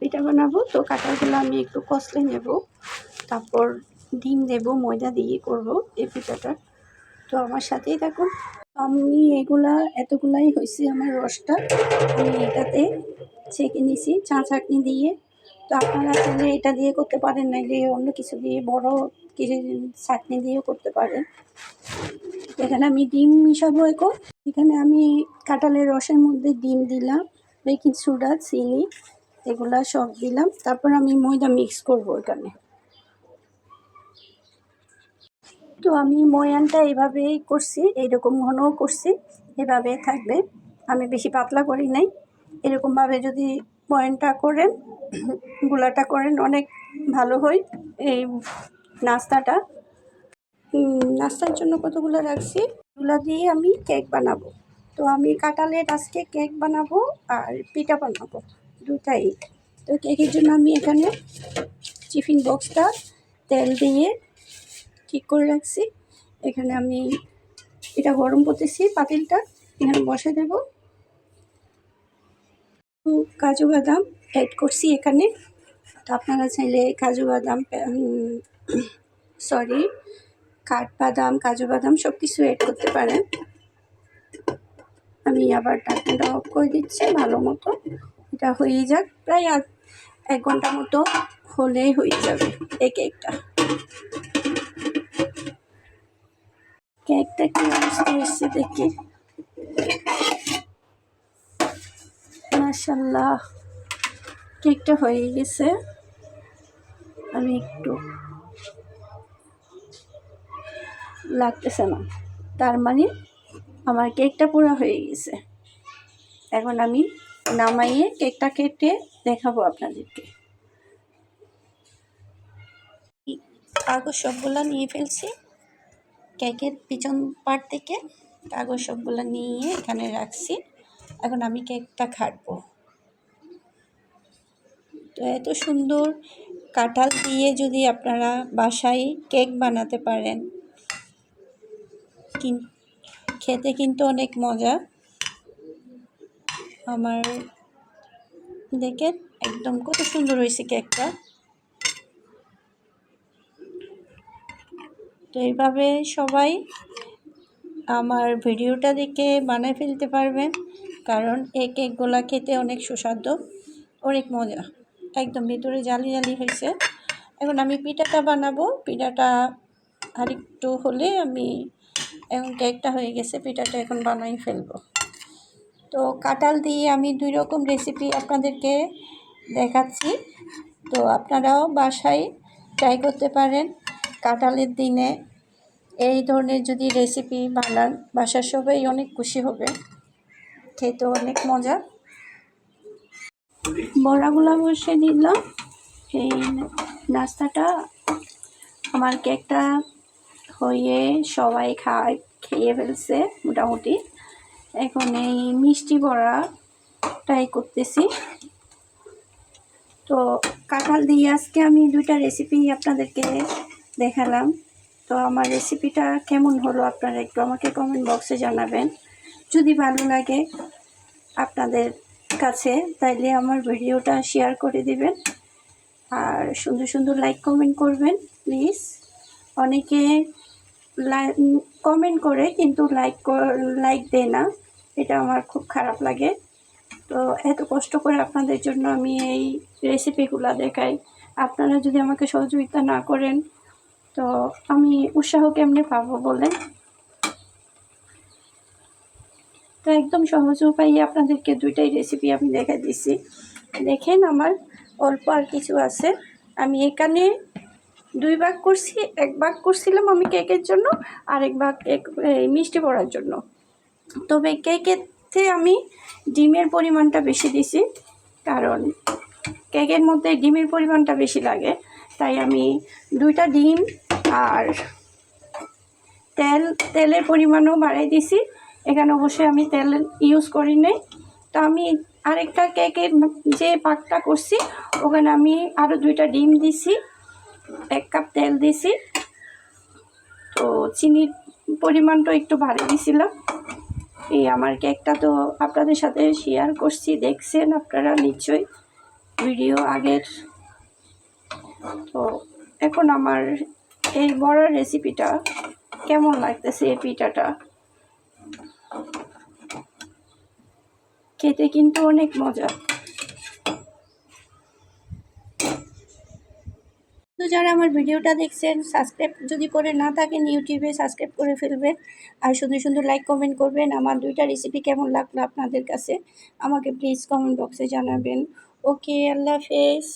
পিঠা বানাবো, তো কাঁঠালগুলো আমি একটু কষলে নেব। তারপর ডিম দেব, ময়দা দিয়ে করব এই পিঠাটা। তো আমার সাথেই থাকুন। আমি এগুলা, এতগুলাই হয়েছে আমার রসটা। আমি এটাতে ছেঁকে নিছি চা চাটনি দিয়ে। তো আপনারা চাইলে এটা দিয়ে করতে পারেন না নাইলে অন্য কিছু দিয়ে, বড় কিছু চাটনি দিয়েও করতে পারেন। এখানে আমি ডিম মিশাবো এখন। এখানে আমি কাঁঠালের রসের মধ্যে ডিম দিলাম, বেকিং সোডা, চিনি। এগুলা সব দিলাম। তারপর আমি ময়দা মিক্স করব এখানে। তো আমি ময়ানটা এভাবেই করছি, এইরকম ঘনও করছি এভাবে থাকবে। আমি বেশি পাতলা করি নাই। এরকমভাবে যদি ময়ানটা করেন, গুলাটা করেন, অনেক ভালো হয় এই নাস্তাটা। নাস্তার জন্য কতগুলো রাখছি? এগুলো দিয়ে আমি কেক বানাবো। তো আমি কাঁঠালের আজকে কেক বানাবো আর পিঠা বানাবো। দুটাই। তো কেকের জন্য আমি এখানে টিফিন বক্সটা তেল দিয়ে ঠিক করে রাখছি। এখানে আমি এটা গরম করতেছি, পাতিলটা এখানে বসে দেব। কাজু বাদাম অ্যাড করছি এখানে। তো আপনারা চাইলে কাজু বাদাম সরি কাঠবাদাম কাজু বাদাম সব কিছু অ্যাড করতে পারেন। আমি আবার ঢাকনাটা অফ করে দিচ্ছি ভালো মতো। এটা হয়ে যাক, প্রায় আধ- এক ঘণ্টা মতো হলেই হয়ে যাবে এই কেকটা। কেকটা কি অবস্থা হয়েছে দেখি। মাশাল্লাহ কেকটা হয়ে গেছে। আমি একটু লাগতেছে না, তার মানে আমার কেকটা পুরো হয়ে গেছে। এখন আমি নামাইয়ে কেকটা কেটে দেখাবো আপনাদেরকে। কাগজ সবগুলো নিয়ে ফেলছি। কেকের পিছন পার্ট থেকে কাগজ সবগুলো নিয়ে এখানে রাখছি। এখন আমি কেকটা কাটবো তো এত সুন্দর কাঁঠাল দিয়ে যদি আপনারা বাসায় কেক বানাতে পারেন খেতে কিন্তু অনেক মজা। আমার দেখেন একদম কত সুন্দর হয়েছে কেকটা। তো এইভাবে সবাই আমার ভিডিওটা দেখে বানায় ফেলতে পারবেন, কারণ এই কেকগুলা খেতে অনেক সুস্বাদু, অনেক মজা। একদম ভিতরে জালি জালি হয়েছে। এখন আমি পিঠাটা বানাবো। পিঠাটা আরেকটু হলে আমি, এখন কেকটা হয়ে গেছে, পিঠাটা এখন বানাই ফেলব। তো কাঁঠাল দিয়ে আমি দুই রকম রেসিপি আপনাদেরকে দেখাচ্ছি। তো আপনারাও বাসায় ট্রাই করতে পারেন। কাঁঠালের দিনে এই ধরনের যদি রেসিপি বানান, বাসার সবাই অনেক খুশি হবে। খেতে অনেক মজা। বড়াগুলা বসে দিলাম। এই নাস্তাটা আমার কেকটা হয়ে সবাই খায়, খেয়ে ফেলছে মোটামুটি। এখন এই মিষ্টি বড়া ট্রাই করতেছি। তো কাঁঠাল দিয়ে আজকে আমি দুইটা রেসিপি আপনাদেরকে দেখালাম। তো আমার রেসিপিটা কেমন হলো আপনারা একটু আমাকে কমেন্ট বক্সে জানাবেন। যদি ভালো লাগে আপনাদের কাছে, তাইলে আমার ভিডিওটা শেয়ার করে দিবেন। আর সুন্দর সুন্দর লাইক কমেন্ট করবেন প্লিজ অনেকে কমেন্ট করে, কিন্তু লাইক লাইক দেয় না। এটা আমার খুব খারাপ লাগে। তো এত কষ্ট করে আপনাদের জন্য আমি এই রেসিপিগুলো দেখাই। আপনারা যদি আমাকে সহযোগিতা না করেন, তো আমি উৎসাহ কেমনে পাবো বলেন? তো একদম সহজ উপায়ে আপনাদেরকে দুইটাই রেসিপি আমি দেখে দিছি। দেখেন আমার অল্প আর কিছু আছে। আমি এখানে দুই ভাগ করছি, এক ভাগ করছিলাম আমি কেকের জন্য আর এক ভাগ এই মিষ্টি পড়ার জন্য। তবে কেকেতে আমি ডিমের পরিমাণটা বেশি দিছি, কারণ কেকের মধ্যে ডিমের পরিমাণটা বেশি লাগে। তাই আমি দুইটা ডিম আর তেল, তেলের পরিমাণও বাড়াই দিছি। এখানে অবশ্যই আমি তেল ইউজ করি নাই। তো আমি আরেকটা কেকের যে পাকটা করছি, ওখানে আমি আরও দুইটা ডিম দিছি, এক কাপ তেল দিছি। তো চিনির পরিমাণটা একটু বাড়িয়ে দিছিলাম। এই আমার কেকটা তো আপনাদের সাথে শেয়ার করছি, দেখছেন আপনারা নিশ্চয়ই। ভিডিও আগের। তো এখন আমার এই বড়ার রেসিপিটা কেমন লাগতেছে এই পিঠাটা? খেতে কিন্তু অনেক মজা। যারা আমার ভিডিওটা দেখছেন সাবস্ক্রাইব যদি করে না থাকেন, ইউটিউবে সাবস্ক্রাইব করে ফেলবেন। আর সুন্দর সুন্দর লাইক কমেন্ট করবেন। আমার দুইটা রেসিপি কেমন লাগল আপনাদের কাছে, আমাকে প্লিজ কমেন্ট বক্সে জানাবেন। ওকে আল্লাহ হাফেজ।